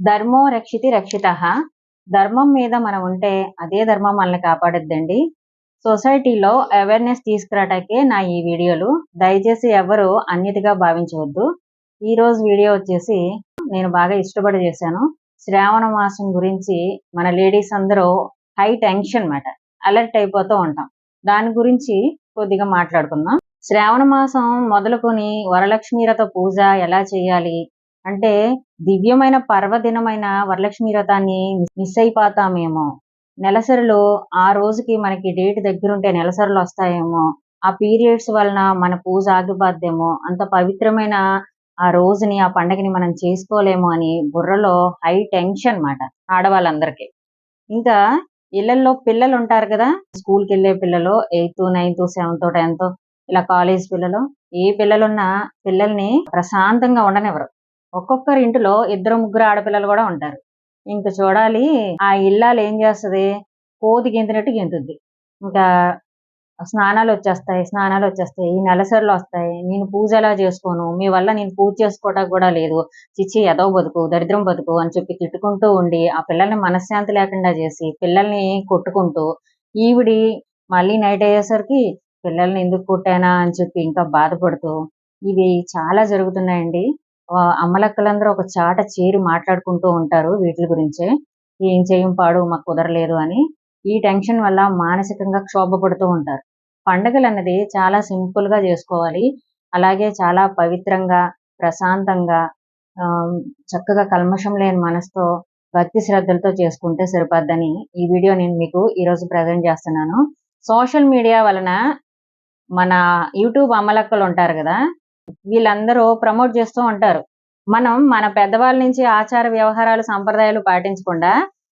ధర్మో రక్షితి రక్షిత. ధర్మం మీద మనం ఉంటే అదే ధర్మం మనల్ని కాపాడుద్దండి. సొసైటీలో అవేర్నెస్ తీసుకురాటకే నా ఈ వీడియోలు. దయచేసి ఎవరు అన్యతిగా భావించవద్దు. ఈ రోజు వీడియో వచ్చేసి నేను బాగా ఇష్టపడి చేశాను. శ్రావణ మాసం గురించి మన లేడీస్ అందరూ హై టెన్షన్ మాట అలర్ట్ అయిపోతూ ఉంటాం. దాని గురించి కొద్దిగా మాట్లాడుకుందాం. శ్రావణ మాసం మొదలుకొని వరలక్ష్మీరథ పూజ ఎలా చేయాలి? అంటే దివ్యమైన పర్వదినమైన వరలక్ష్మి వ్రతాన్ని మిస్ అయిపోతామేమో. నెలసరిలో ఆ రోజుకి మనకి డేట్ దగ్గరుంటే నెలసరులు వస్తాయేమో. ఆ పీరియడ్స్ వలన మన పూజ ఆగిపోద్దేమో. అంత పవిత్రమైన ఆ రోజుని ఆ పండగని మనం చేసుకోలేము అని బుర్రలో హై టెన్షన్ అనమాట ఆడవాళ్ళందరికీ. ఇంకా ఇళ్ళలో పిల్లలు ఉంటారు కదా స్కూల్కి వెళ్ళే పిల్లలు ఎయిత్ నైన్త్ సెవెంత్ టెన్త్ ఇలా కాలేజ్ పిల్లలు ఏ పిల్లలున్నా పిల్లల్ని ప్రశాంతంగా ఉండనివ్వరు. ఒక్కొక్కరి ఇంటిలో ఇద్దరు ముగ్గురు ఆడపిల్లలు కూడా ఉంటారు. ఇంక చూడాలి ఆ ఇల్లాలు ఏం చేస్తుంది? కోతి గింతినట్టు గెంతుద్ది. ఇంకా స్నానాలు వచ్చేస్తాయి స్నానాలు వచ్చేస్తాయి ఈ నెలసరులు వస్తాయి నేను పూజ ఎలా చేసుకోను? మీ వల్ల నేను పూజ చేసుకోవడానికి కూడా లేదు. చిచ్చి ఎదవ బతుకు దరిద్రం బతుకు అని చెప్పి తిట్టుకుంటూ ఉండి ఆ పిల్లల్ని మనశ్శాంతి లేకుండా చేసి పిల్లల్ని కొట్టుకుంటూ ఈవిడి మళ్ళీ నైట్ అయ్యేసరికి పిల్లల్ని ఎందుకు కొట్టానా అని చెప్పి ఇంకా బాధపడుతూ ఇవి చాలా జరుగుతున్నాయండి. అమ్మలక్కలందరూ ఒక చాట చేరి మాట్లాడుకుంటూ ఉంటారు వీటి గురించే. ఏం చేయం పాడు మాకు కుదరలేదు అని. ఈ టెన్షన్ వల్ల మానసికంగా క్షోభపడుతూ ఉంటారు. పండుగలు అన్నది చాలా సింపుల్గా చేసుకోవాలి. అలాగే చాలా పవిత్రంగా ప్రశాంతంగా చక్కగా కల్మషం లేని మనసుతో భక్తి శ్రద్ధలతో చేసుకుంటే సరిపోద్దని ఈ వీడియో నేను మీకు ఈరోజు ప్రజెంట్ చేస్తున్నాను. సోషల్ మీడియా వలన మన యూట్యూబ్ అమలక్కలు ఉంటారు కదా వీళ్ళందరూ ప్రమోట్ చేస్తూ ఉంటారు. మనం మన పెద్దవాళ్ళ నుంచి ఆచార వ్యవహారాలు సంప్రదాయాలు పాటించకుండా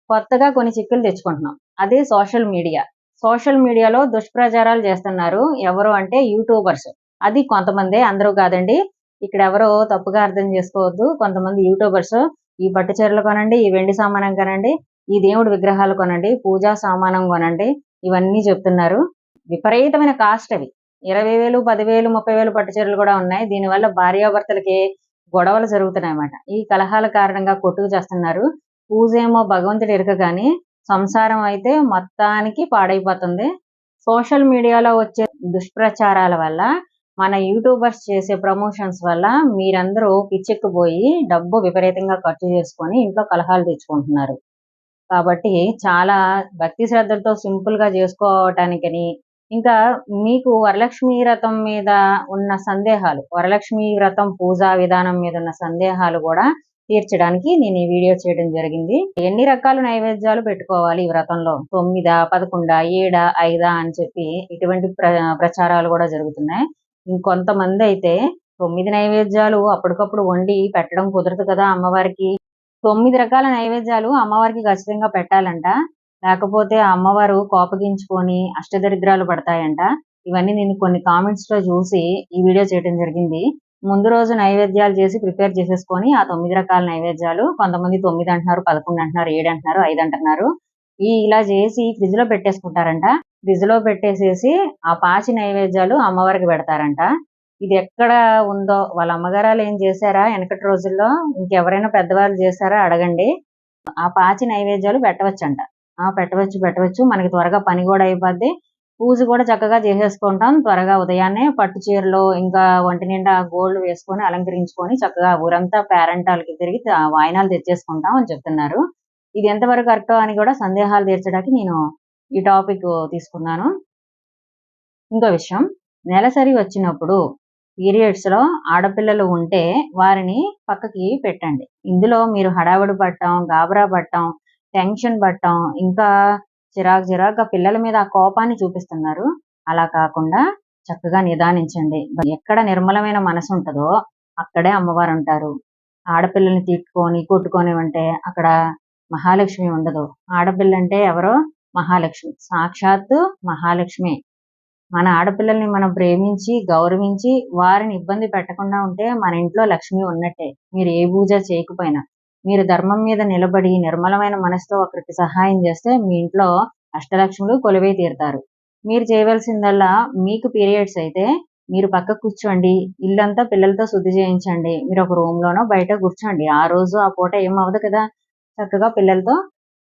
కొత్తగా కొన్ని చిక్కులు తెచ్చుకుంటున్నాం. అదే సోషల్ మీడియా. సోషల్ మీడియాలో దుష్ప్రచారాలు చేస్తున్నారు ఎవరు అంటే యూట్యూబర్స్. అది కొంతమంది అందరూ కాదండి. ఇక్కడ ఎవరో తప్పుగా అర్థం చేసుకోవద్దు. కొంతమంది యూట్యూబర్స్ ఈ పట్టు చీరలు కొనండి ఈ వెండి సామానం కొనండి ఈ దేవుడి విగ్రహాలు కొనండి పూజా సామానం కొనండి ఇవన్నీ చెప్తున్నారు. విపరీతమైన కాస్ట్ అవి. ఇరవై వేలు పదివేలు ముప్పై వేలు పట్టు చీరలు కూడా ఉన్నాయి. దీనివల్ల భార్యాభర్తలకి గొడవలు జరుగుతున్నాయి అన్నమాట ఈ కలహాల కారణంగా కొట్టుకు చేస్తున్నారు. పూజ ఏమో భగవంతుడు ఇరక కానీ సంసారం అయితే మొత్తానికి పాడైపోతుంది. సోషల్ మీడియాలో వచ్చే దుష్ప్రచారాల వల్ల మన యూట్యూబర్స్ చేసే ప్రమోషన్స్ వల్ల మీరందరూ పిచ్చెక్కిపోయి డబ్బు విపరీతంగా ఖర్చు చేసుకొని ఇంట్లో కలహాలు తెచ్చుకుంటున్నారు. కాబట్టి చాలా భక్తి శ్రద్ధలతో సింపుల్గా చేసుకోవటానికని ఇంకా మీకు వరలక్ష్మి వ్రతం మీద ఉన్న సందేహాలు వరలక్ష్మి వ్రతం పూజా విధానం మీద ఉన్న సందేహాలు కూడా తీర్చడానికి నేను ఈ వీడియో చేయడం జరిగింది. ఎన్ని రకాల నైవేద్యాలు పెట్టుకోవాలి ఈ వ్రతంలో? తొమ్మిదా పదకొండా ఏడా ఐదా అని చెప్పి ఇటువంటి ప్రచారాలు కూడా జరుగుతున్నాయి. ఇంకొంతమంది అయితే తొమ్మిది నైవేద్యాలు అప్పటికప్పుడు వండి పెట్టడం కుదరదు కదా అమ్మవారికి. తొమ్మిది రకాల నైవేద్యాలు అమ్మవారికి ఖచ్చితంగా పెట్టాలంట. లేకపోతే ఆ అమ్మవారు కోపగించుకొని అష్టదరిద్రాలు పడతాయంట. ఇవన్నీ నేను కొన్ని కామెంట్స్లో చూసి ఈ వీడియో చేయడం జరిగింది. ముందు రోజు నైవేద్యాలు చేసి ప్రిపేర్ చేసేసుకొని ఆ తొమ్మిది రకాల నైవేద్యాలు కొంతమంది తొమ్మిది అంటున్నారు పదకొండు అంటున్నారు ఏడు అంటున్నారు ఐదు అంటున్నారు. ఈ ఇలా చేసి ఫ్రిడ్జ్లో పెట్టేసుకుంటారంట. ఫ్రిడ్జ్లో పెట్టేసేసి ఆ పాచి నైవేద్యాలు అమ్మవారికి పెడతారంట. ఇది ఎక్కడ ఉందో వాళ్ళ అమ్మగారాలు ఏం చేశారా వెనకటి రోజుల్లో ఇంకెవరైనా పెద్దవాళ్ళు చేశారా అడగండి. ఆ పాచి నైవేద్యాలు పెట్టవచ్చంట. పెట్టవచ్చు పెట్టవచ్చు. మనకి త్వరగా పని కూడా అయిపోద్ది. పూజ కూడా చక్కగా చేసేసుకుంటాం. త్వరగా ఉదయాన్నే పట్టు చీరలు ఇంకా ఒంటి నిండా గోల్డ్ వేసుకొని అలంకరించుకొని చక్కగా ఊరంతా పేరెంటాలకి తిరిగి వాయినాలు తెచ్చేసుకుంటాం అని చెప్తున్నారు. ఇది ఎంతవరకు కరెక్టో అని కూడా సందేహాలు తీర్చడానికి నేను ఈ టాపిక్ తీసుకున్నాను. ఇంకో విషయం. నెలసరి వచ్చినప్పుడు పీరియడ్స్లో ఆడపిల్లలు ఉంటే వారిని పక్కకి పెట్టండి. ఇందులో మీరు హడావుడి పట్టం గాబరా పట్టం టెన్షన్ పట్టడం ఇంకా చిరాకు చిరాకుగా పిల్లల మీద ఆ కోపాన్ని చూపిస్తున్నారు. అలా కాకుండా చక్కగా నిదానించండి. ఎక్కడ నిర్మలమైన మనసు ఉంటుందో అక్కడే అమ్మవారు ఉంటారు. ఆడపిల్లల్ని తిట్టుకొని కొట్టుకొని అంటే అక్కడ మహాలక్ష్మి ఉండదు. ఆడపిల్ల అంటే ఎవరో? మహాలక్ష్మి. సాక్షాత్తు మహాలక్ష్మి. మన ఆడపిల్లల్ని మనం ప్రేమించి గౌరవించి వారిని ఇబ్బంది పెట్టకుండా ఉంటే మన ఇంట్లో లక్ష్మి ఉన్నట్టే. మీరు ఏ పూజ చేయకపోయినా. మీరు ధర్మం మీద నిలబడి నిర్మలమైన మనసుతో ఒకరికి సహాయం చేస్తే మీ ఇంట్లో అష్టలక్ష్ములు కొలువై తీరుతారు. మీరు చేయవలసిందల్లా మీకు పీరియడ్స్ అయితే మీరు పక్క కూర్చోండి ఇల్లంతా పిల్లలతో శుద్ధి చేయించండి మీరు ఒక రూమ్ లోనో బయట కూర్చోండి. ఆ రోజు ఆ పూట ఏం అవ్వదు కదా? చక్కగా పిల్లలతో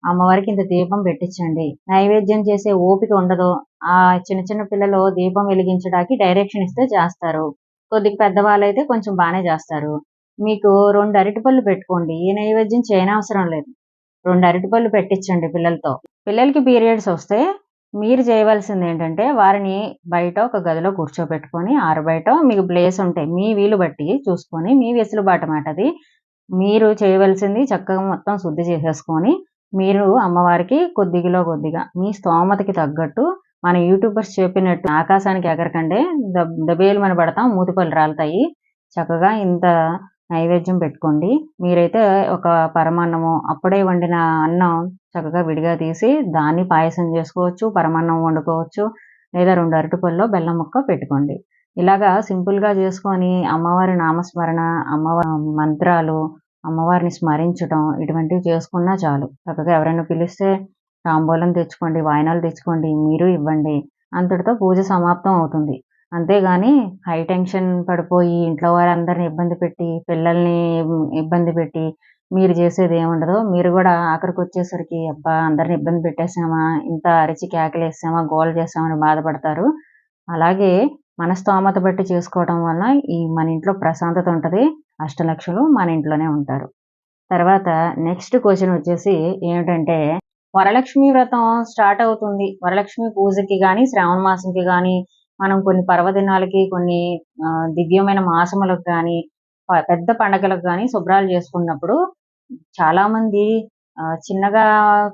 అమ్మవారికి ఇంత దీపం పెట్టించండి. నైవేద్యం చేసే ఓపిక ఉండదు. ఆ చిన్న చిన్న పిల్లలు దీపం వెలిగించడానికి డైరెక్షన్ ఇస్తే చేస్తారు. కొద్దిగా పెద్దవాళ్ళైతే కొంచెం బాగానే చేస్తారు. మీకు రెండు అరటిపళ్ళు పెట్టుకోండి. ఏ నైవేద్యం చేయనవసరం లేదు. రెండు అరటిపళ్ళు పెట్టించండి పిల్లలతో. పిల్లలకి పీరియడ్స్ వస్తే మీరు చేయవలసింది ఏంటంటే వారిని బయట ఒక గదిలో కూర్చోబెట్టుకొని ఆరు బయట మీకు ప్లేస్ ఉంటాయి మీ వీలు బట్టి చూసుకొని మీ వెసులుబాటు మాటది మీరు చేయవలసింది చక్కగా మొత్తం శుద్ధి చేసేసుకొని మీరు అమ్మవారికి కొద్దిగిలో కొద్దిగా మీ స్తోమతకి తగ్గట్టు మన యూట్యూబర్స్ చెప్పినట్టు ఆకాశానికి ఎగరకండే దబ్ దబేలు మన పడతాం మూతిపళ్ళు రాలుతాయి. చక్కగా ఇంత నైవేద్యం పెట్టుకోండి. మీరైతే ఒక పరమాన్నము అప్పుడే వండిన అన్నం చక్కగా విడిగా తీసి దాన్ని పాయసం చేసుకోవచ్చు పరమాన్నం వండుకోవచ్చు లేదా రెండు అరటిపళ్ళలో బెల్లం ముక్క పెట్టుకోండి. ఇలాగా సింపుల్గా చేసుకొని అమ్మవారి నామస్మరణ అమ్మవారి మంత్రాలు అమ్మవారిని స్మరించడం ఇటువంటివి చేసుకున్నా చాలు. చక్కగా ఎవరైనా పిలిస్తే తాంబూలం తెచ్చుకోండి వాయినాలు తెచ్చుకోండి మీరు ఇవ్వండి. అంతటితో పూజ సమాప్తం అవుతుంది. అంతేగాని హై టెన్షన్ పడిపోయి ఇంట్లో వారందరిని ఇబ్బంది పెట్టి పిల్లల్ని ఇబ్బంది పెట్టి మీరు చేసేది ఏముండదు. మీరు కూడా ఆఖరికి వచ్చేసరికి అబ్బా అందరిని ఇబ్బంది పెట్టేసామా ఇంత అరిచి కేకలేసామా? గోల చేసామని బాధపడతారు. అలాగే మన స్తోమత బట్టి చేసుకోవడం వల్ల ఈ మన ఇంట్లో ప్రశాంతత ఉంటుంది. అష్టలక్షలు మన ఇంట్లోనే ఉంటారు. తర్వాత నెక్స్ట్ క్వశ్చన్ వచ్చేసి ఏమిటంటే వరలక్ష్మి వ్రతం స్టార్ట్ అవుతుంది. వరలక్ష్మి పూజకి కానీ శ్రావణ మాసంకి కానీ మనం కొన్ని పర్వదినాలకి కొన్ని దివ్యమైన మాసములకు కానీ పెద్ద పండగలకు కానీ శుభ్రాలు చేసుకున్నప్పుడు చాలా మంది చిన్నగా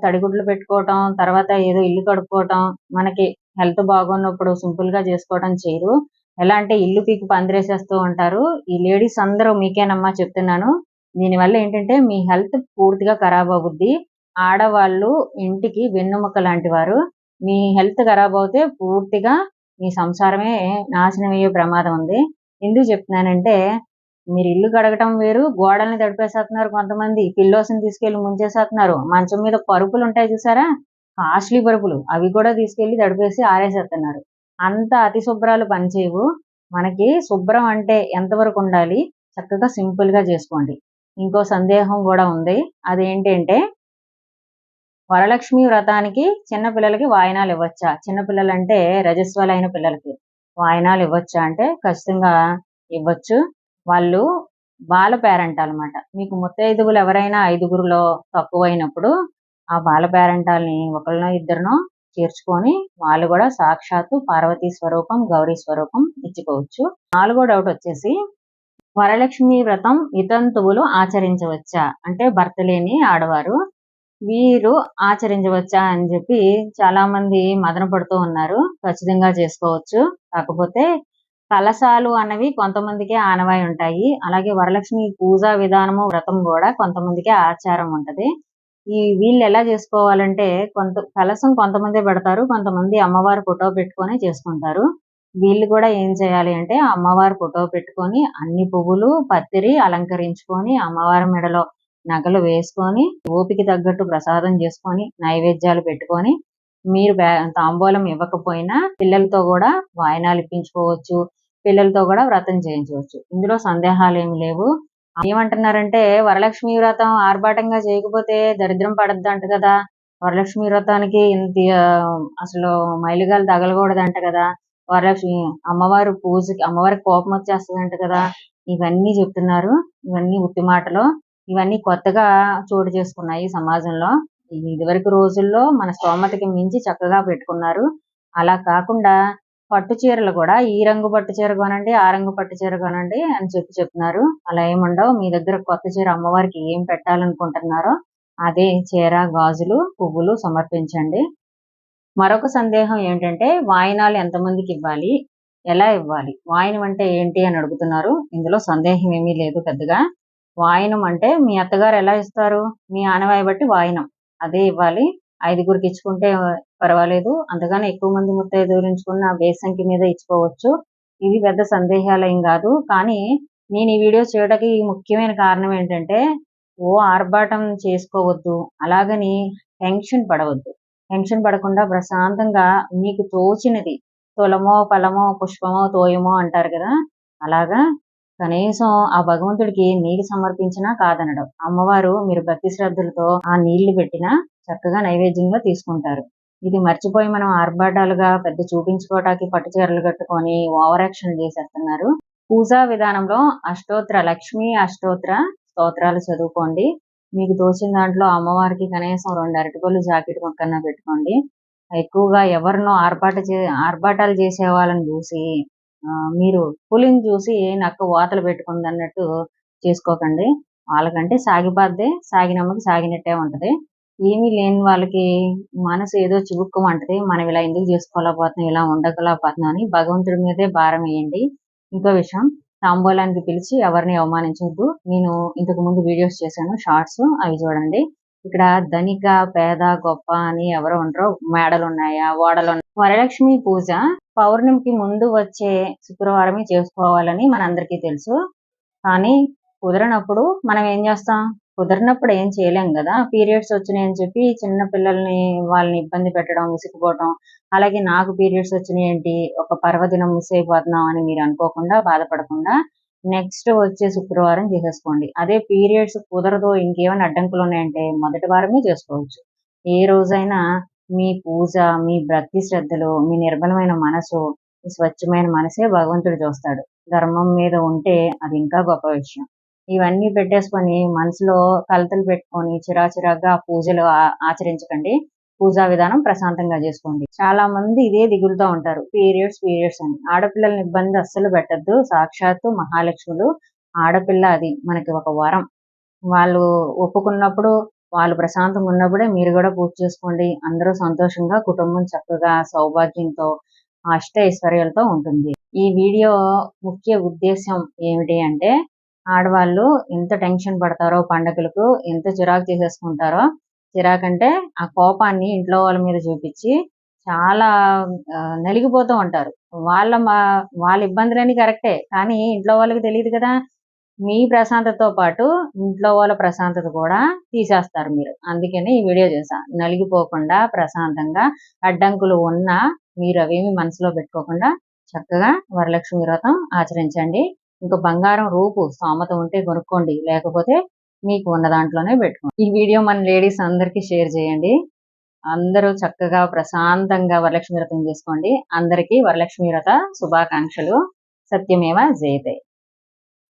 తడిగుడ్లు పెట్టుకోవటం తర్వాత ఏదో ఇల్లు కడుక్కోవటం మనకి హెల్త్ బాగున్నప్పుడు సింపుల్గా చేసుకోవటం చేయరు. ఎలా అంటే ఇల్లు పీకి పందిరేసేస్తూ ఉంటారు. ఈ లేడీస్ అందరూ మీకేనమ్మా చెప్తున్నాను. దీనివల్ల ఏంటంటే మీ హెల్త్ పూర్తిగా ఖరాబ్ అవుద్ది. ఆడవాళ్ళు ఇంటికి వెన్నుముక లాంటి వారు. మీ హెల్త్ ఖరాబ్ అవుతే పూర్తిగా మీ సంసారమే నాశనం అయ్యే ప్రమాదం ఉంది. ఎందుకు చెప్తున్నానంటే మీరు ఇల్లు కడగటం వేరు గోడల్ని తడిపేసేస్తున్నారు కొంతమంది పిల్లోస్ని తీసుకెళ్ళి ముంచేసేస్తున్నారు. మంచం మీద పరుపులు ఉంటాయి చూసారా? కాస్ట్లీ పరుపులు. అవి కూడా తీసుకెళ్ళి తడిపేసి ఆరేసేస్తున్నారు. అంత అతి శుభ్రాలు పనిచేయవు. మనకి శుభ్రం అంటే ఎంతవరకు ఉండాలి? చక్కగా సింపుల్గా చేసుకోండి. ఇంకో సందేహం కూడా ఉంది. అదేంటంటే వరలక్ష్మి వ్రతానికి చిన్న పిల్లలకి వాయినాలు ఇవ్వచ్చా? చిన్నపిల్లలు అంటే రజస్వలైన పిల్లలకి వాయినాలు ఇవ్వచ్చా అంటే ఖచ్చితంగా ఇవ్వచ్చు. వాళ్ళు బాల పేరెంట్ అనమాట మీకు ముత్తైదుగులు ఎవరైనా ఐదుగురులో తక్కువైనప్పుడు ఆ బాల పేరెంటాలని ఒకరినో ఇద్దరినో చేర్చుకొని వాళ్ళు కూడా సాక్షాత్తు పార్వతీ స్వరూపం గౌరీ స్వరూపం ఇచ్చుకోవచ్చు. నాలుగో డౌట్ వచ్చేసి వరలక్ష్మి వ్రతం వితంతువులు ఆచరించవచ్చా? అంటే భర్త లేని ఆడవారు వీరు ఆచరించవచ్చా అని చెప్పి చాలా మంది మదన పడుతూ ఉన్నారు. ఖచ్చితంగా చేసుకోవచ్చు. కాకపోతే కలశాలు అన్నవి కొంతమందికి ఆనవాయి ఉంటాయి. అలాగే వరలక్ష్మి పూజా విధానము వ్రతం కూడా కొంతమందికి ఆచారం ఉంటది. ఈ వీళ్ళు ఎలా చేసుకోవాలంటే కొంత కలసం కొంతమంది పెడతారు. కొంతమంది అమ్మవారి ఫోటో పెట్టుకొని చేసుకుంటారు. వీళ్ళు కూడా ఏం చేయాలి అంటే అమ్మవారి ఫోటో పెట్టుకొని అన్ని పువ్వులు పత్తిరి అలంకరించుకొని అమ్మవారి మెడలో నగలు వేసుకొని ఓపిక తగ్గట్టు ప్రసాదం చేసుకొని నైవేద్యాలు పెట్టుకొని మీరు తాంబూలం ఇవ్వకపోయినా పిల్లలతో కూడా వాయనాలు ఇప్పించుకోవచ్చు పిల్లలతో కూడా వ్రతం చేయించవచ్చు. ఇందులో సందేహాలు ఏమి లేవు. ఏమంటున్నారంటే వరలక్ష్మి వ్రతం ఆర్భాటంగా చేయకపోతే దరిద్రం పడద్దు అంట కదా. వరలక్ష్మి వ్రతానికి ఇంత అసలు మైలుగాలు తగలకూడదంట కదా. వరలక్ష్మి అమ్మవారు పూజకి అమ్మవారికి కోపం వచ్చేస్తుందంట కదా. ఇవన్నీ చెప్తున్నారు. ఇవన్నీ ఉత్తి మాటలు. ఇవన్నీ కొత్తగా చోటు చేసుకున్నాయి సమాజంలో. ఇదివరకు రోజుల్లో మన స్తోమతకి మించి చక్కగా పెట్టుకున్నారు. అలా కాకుండా పట్టు చీరలు కూడా ఈ రంగు పట్టు చీర కొనండి ఆ రంగు పట్టు చీర కొనండి అని చెప్పి చెప్తున్నారు. అలా ఏముండవు మీ దగ్గర కొత్త చీర అమ్మవారికి ఏం పెట్టాలనుకుంటున్నారో అదే చీర గాజులు పువ్వులు సమర్పించండి. మరొక సందేహం ఏంటంటే వాయినాలు ఎంతమందికి ఇవ్వాలి? ఎలా ఇవ్వాలి? వాయినం అంటే ఏంటి అని అడుగుతున్నారు. ఇందులో సందేహం ఏమీ లేదు పెద్దగా. వాయినం అంటే మీ అత్తగారు ఎలా ఇస్తారు? మీ ఆనవాయి బట్టి వాయినం. అదే ఇవ్వాలి. ఐదుగురికి ఇచ్చుకుంటే పర్వాలేదు. అంతగానే ఎక్కువ మంది ముత్తైదువులు దూరించుకున్న బేసంకి మీద ఇచ్చుకోవచ్చు. ఇవి పెద్ద సందేహాలయం కాదు. కానీ నేను ఈ వీడియో చేయడానికి ముఖ్యమైన కారణం ఏంటంటే ఓ ఆర్భాటం చేసుకోవద్దు. అలాగని టెన్షన్ పడవద్దు. టెన్షన్ పడకుండా ప్రశాంతంగా మీకు తోచినది తులమో ఫలమో పుష్పమో తోయమో అంటారు కదా అలాగా కనీసం ఆ భగవంతుడికి నీళ్ళు సమర్పించినా కాదనడం. అమ్మవారు మీరు భక్తి శ్రద్ధలతో ఆ నీళ్ళు పెట్టినా చక్కగా నైవేద్యంగా తీసుకుంటారు. ఇది మర్చిపోయి మనం ఆర్భాటాలుగా పెద్ద చూపించుకోవటానికి పట్టు చీరలు కట్టుకొని ఓవర్ యాక్షన్ చేసేస్తున్నారు. పూజా విధానంలో అష్టోత్తర లక్ష్మీ అష్టోత్తర స్తోత్రాలు చదువుకోండి. మీకు తోచిన దాంట్లో అమ్మవారికి కనీసం రెండు అరటిపళ్ళు జాకెట్ మొక్కన్న పెట్టుకోండి. ఎక్కువగా ఎవరినో ఆర్భాట చే ఆర్భాటాలు చేసే వాళ్ళని చూసి మీరు పులిని చూసి నక్క వాతలు పెట్టుకుంది అన్నట్టు చేసుకోకండి. వాళ్ళకంటే సాగిపోద్ది సాగినమ్మకి సాగినట్టే ఉంటది. ఏమీ లేని వాళ్ళకి మనసు ఏదో చివుక్కుమంటది. మనం ఇలా ఎందుకు చేసుకోలేకపోతున్నాం ఇలా ఉండగలేకపోతున్నాం అని భగవంతుడి మీదే భారం వేయండి. ఇంకో విషయం తాంబూలానికి పిలిచి ఎవరిని అవమానించొద్దు. నేను ఇంతకు ముందు వీడియోస్ చేశాను షార్ట్స్ అవి చూడండి. ఇక్కడ ధనిక పేద గొప్ప అని ఎవరు ఉండరు. మేడలు ఉన్నాయా ఓడలు ఉన్నాయి వరలక్ష్మి పూజ పౌర్ణమికి ముందు వచ్చే శుక్రవారమే చేసుకోవాలని మనందరికీ తెలుసు. కానీ కుదరనప్పుడు మనం ఏం చేస్తాం? కుదరినప్పుడు ఏం చేయలేం కదా. పీరియడ్స్ వచ్చినాయని చెప్పి చిన్న పిల్లల్ని వాళ్ళని ఇబ్బంది పెట్టడం విసుకుపోవటం అలాగే నాకు పీరియడ్స్ వచ్చినాయి ఏంటి? ఒక పర్వదినం మిస్ అయిపోతున్నాం అని మీరు అనుకోకుండా బాధపడకుండా నెక్స్ట్ వచ్చే శుక్రవారం చేసేసుకోండి. అదే పీరియడ్స్ కుదరదు ఇంకేమైనా అడ్డంకులు ఉన్నాయంటే మొదటి వారమే చేసుకోవచ్చు. ఏ రోజైనా మీ పూజ మీ భక్తి శ్రద్ధలు మీ నిర్మలమైన మనసు మీ స్వచ్ఛమైన మనసే భగవంతుడు చూస్తాడు. ధర్మం మీద ఉంటే అది ఇంకా గొప్ప విషయం. ఇవన్నీ పెట్టేసుకొని మనసులో కలతలు పెట్టుకొని చిరాచిరాగ్గా ఆ పూజలు ఆ- ఆచరించకండి. పూజా విధానం ప్రశాంతంగా చేసుకోండి. చాలా మంది ఇదే దిగులుతో ఉంటారు. పీరియడ్స్ పీరియడ్స్ అని. ఆడపిల్లల్ని ఇబ్బంది అస్సలు పెట్టద్దు. సాక్షాత్తు మహాలక్ష్ములు ఆడపిల్ల అది మనకి ఒక వరం. వాళ్ళు ఒప్పుకున్నప్పుడు వాళ్ళు ప్రశాంతంగా ఉన్నప్పుడే మీరు కూడా పూజ చేసుకోండి. అందరూ సంతోషంగా కుటుంబం చక్కగా సౌభాగ్యంతో అష్ట ఐశ్వర్యాలతో ఉంటుంది. ఈ వీడియో ముఖ్య ఉద్దేశం ఏమిటి అంటే ఆడవాళ్ళు ఎంత టెన్షన్ పడతారో పండగలకు ఎంత చిరాకు చేసేసుకుంటారో చిరాకంటే ఆ కోపాన్ని ఇంట్లో వాళ్ళ మీద చూపించి చాలా నలిగిపోతూ ఉంటారు. వాళ్ళ మా వాళ్ళ ఇబ్బందులని కరెక్టే. కానీ ఇంట్లో వాళ్ళకి తెలియదు కదా మీ ప్రశాంతతతో పాటు ఇంట్లో వాళ్ళ ప్రశాంతత కూడా తీసేస్తారు మీరు. అందుకని ఈ వీడియో చేశా. నలిగిపోకుండా ప్రశాంతంగా అడ్డంకులు ఉన్నా మీరు అవేమి మనసులో పెట్టుకోకుండా చక్కగా వరలక్ష్మి వ్రతం ఆచరించండి. ఇంకా బంగారం రూపు స్తోమత ఉంటే కొనుక్కోండి. లేకపోతే మీకు ఉన్న దాంట్లోనే పెట్టుకోండి ఈ వీడియో మన లేడీస్ అందరికీ షేర్ చేయండి. అందరూ చక్కగా ప్రశాంతంగా వరలక్ష్మి వ్రతం చేసుకోండి. అందరికీ వరలక్ష్మి వ్రత శుభాకాంక్షలు. సత్యమేవ జయతే.